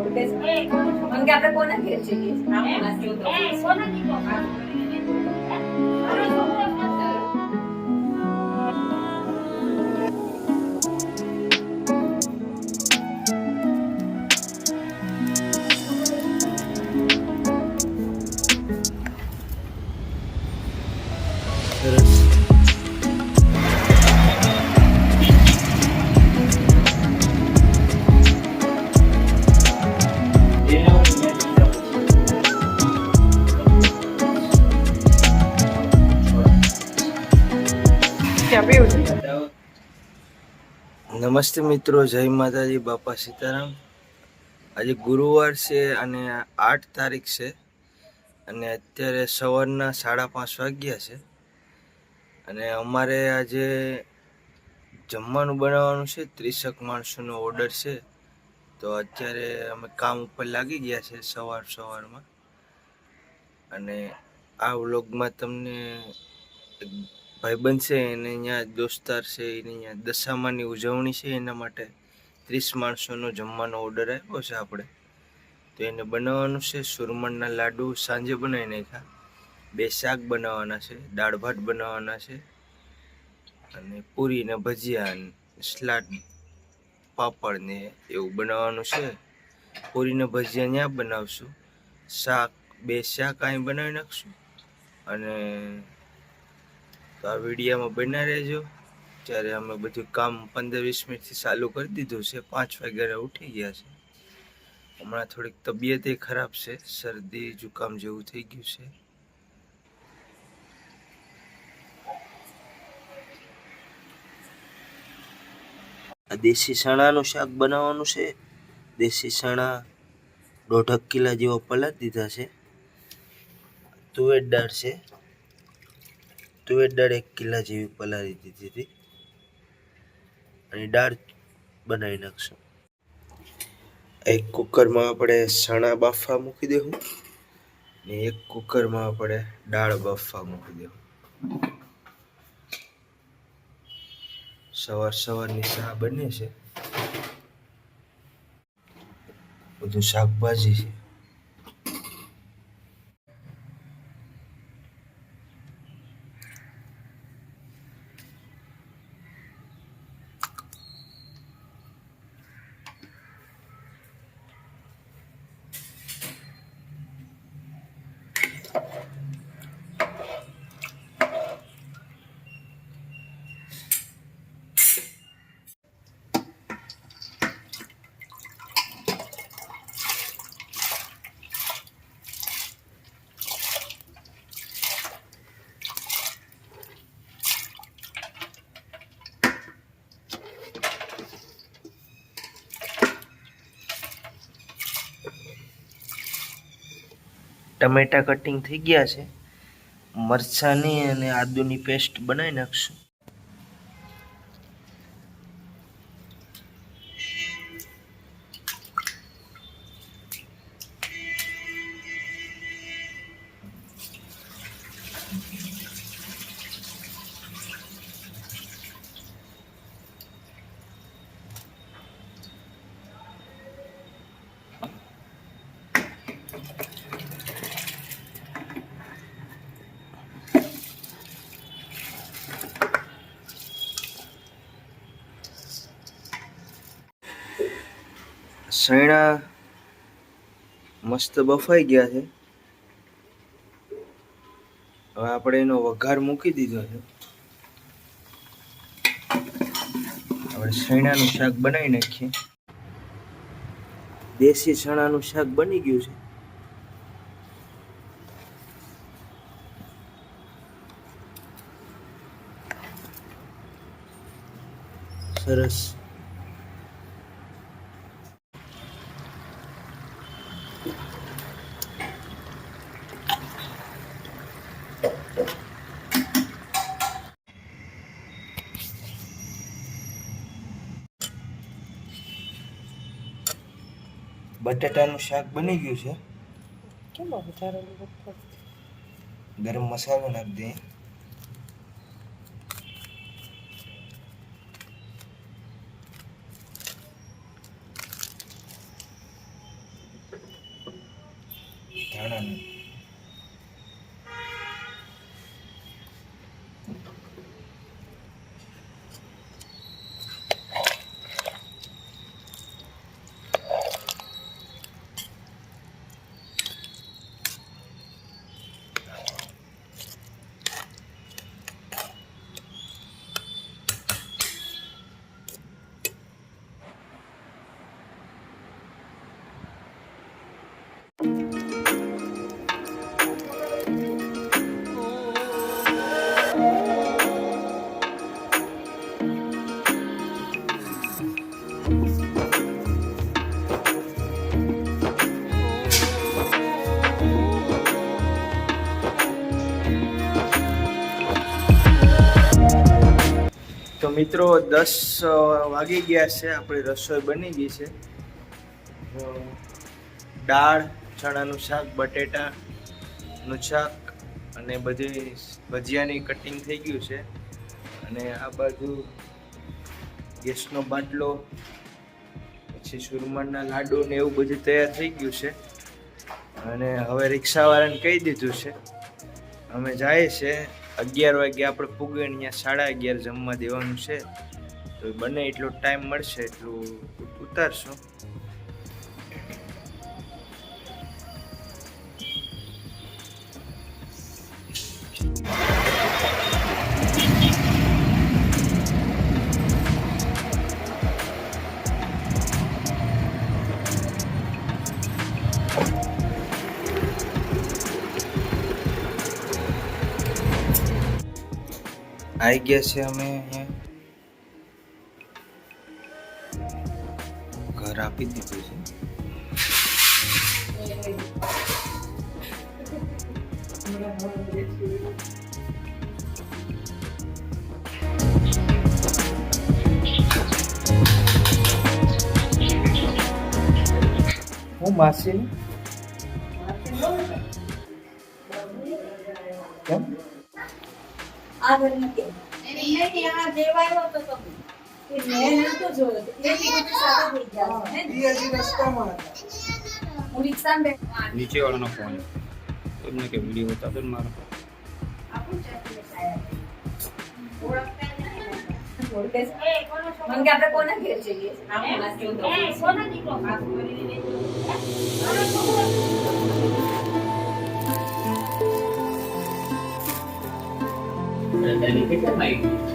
કે આપણે કોના ઘેર જઈએ છીએ? નમસ્તે મિત્રો, જય માતાજી, બાપા સીતારામ. આજે ગુરુવાર છે અને આઠ તારીખ છે અને અત્યારે સવારના સાડા પાંચ વાગ્યા છે. અને અમારે આજે જમવાનું બનાવવાનું છે, ત્રીસક માણસોનો ઓર્ડર છે. તો અત્યારે અમે કામ ઉપર લાગી ગયા છે સવાર સવારમાં. અને આ વ્લોગમાં તમને ભાઈબંધ છે, એને અહીંયા દોસ્તાર છે, એને અહીંયા દશામાની ઉજવણી છે, એના માટે ત્રીસ માણસોનો જમવાનો ઓર્ડર આપ્યો છે આપણે. તો એને બનાવવાનું છે, સુરમણના લાડુ સાંજે બનાવી નાખ્યા. બે શાક બનાવવાના છે, દાળ ભાત બનાવવાના છે, અને પૂરી ને ભજીયા ને સલાડ પાપડ ને એવું બનાવવાનું છે. પૂરી ને ભજીયા ત્યાં બનાવશું. શાક, બે શાક અહીં બનાવી નાખશું. અને તો આ વિડીયામાં બના રહેજો. ત્યારે અમે બધું કામ પંદર વીસ મિનિટથી ચાલુ કરી દીધું છે, પાંચ વાગ્યા ઉઠી ગયા છે. હમણાં થોડીક તબિયત એ ખરાબ છે, શરદી, જુકામ જેવું થઈ ગયું છે. આ દેશી ચણાનું શાક બનાવવાનું છે. દેશી ચણા દોઢક કિલા જેવા પલાળી દીધા છે. તુવેર દાળ છે. તુવેર દાળ એક કિલા જેવી પલાળી દીધી હતી. અને દાળ બનાવી નાખશું. એક કુકરમાં આપણે ચણા બાફવા મૂકી દેવું ને એક કુકરમાં આપણે દાળ બાફવા મૂકી દેવું. સવાર સવારની શાહ બને છે. બધું શાકભાજી છે. ટમેટા કટિંગ થઈ ગયા છે. મરચાંની અને આદુની પેસ્ટ બનાવી નાખશું. સૈણા મસ્ત બફાઈ ગયા છે. હવે આપણે એનો વઘાર મૂકી દીધો છે. આપણે સૈણાનું શાક બનાવી નાખીએ. દેશી ચણાનું શાક બની ગયું છે. સરસ. બટાટાનું શાક બની ગયું છે. ગરમ મસાલો નાખી દઈએ ધાણાનું. મિત્રો, દસ વાગી ગયા છે. આપણી રસોઈ બની ગઈ છે. દાળ, ચણાનું શાક, બટેટાનું શાક અને બધી ભજીયાની કટિંગ થઈ ગયું છે. અને આ બાજુ ગેસનો બાટલો, પછી સુરમણના લાડુ ને એવું બધું તૈયાર થઈ ગયું છે. અને હવે રિક્ષાવાળાને કહી દીધું છે. અમે જઈએ છે અગિયાર વાગે આપણે પૂગે અહીંયા સાડા અગિયાર જમવા દેવાનું છે. તો બને એટલો ટાઈમ મળશે એટલું ઉતારશું. આવી ગયા છે અમે અહીંયા. ઘર આપી દીધું છે. હું માસી? કેમ? આગળ નથી. નથી આ દેવાયો તો તો મેં નહોતો જોયો. તો એ દિવસે થઈ ગયા છે ને? હું. રિક્ષામાં બેઠા. નીચે વાળાનો ફોન એમને કે વીડિયો બતાવતો ને મારો. મને કે આપણે કોના ઘેર જઈએ? and then you get the.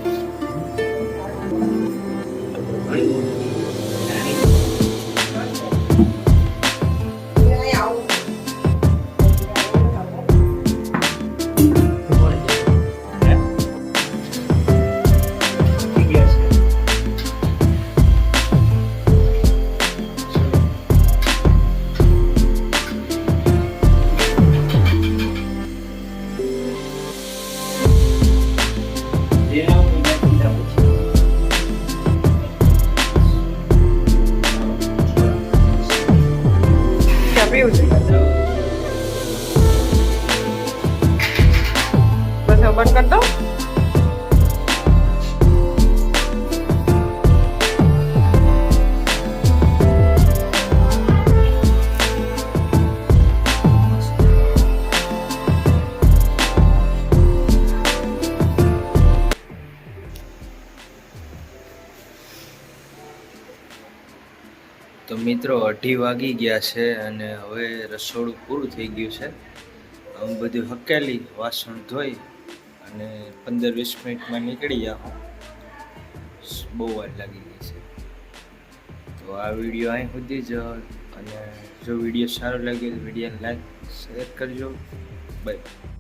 પીવું છે. બસ બંધ કરી દઉં. મિત્રો, અઢી વાગી ગયા છે અને હવે રસોડું પૂરું થઈ ગયું છે. આમ બધું હકેલી વાસણ ધોઈ અને પંદર વીસ મિનિટમાં નીકળી જાઉં બહુ વાર લાગી ગઈ છે. તો આ વીડિયો અહીં સુધી જ અને જો વીડિયો સારો લાગ્યો તો વિડીયોને લાઈક શેર કરજો. બાય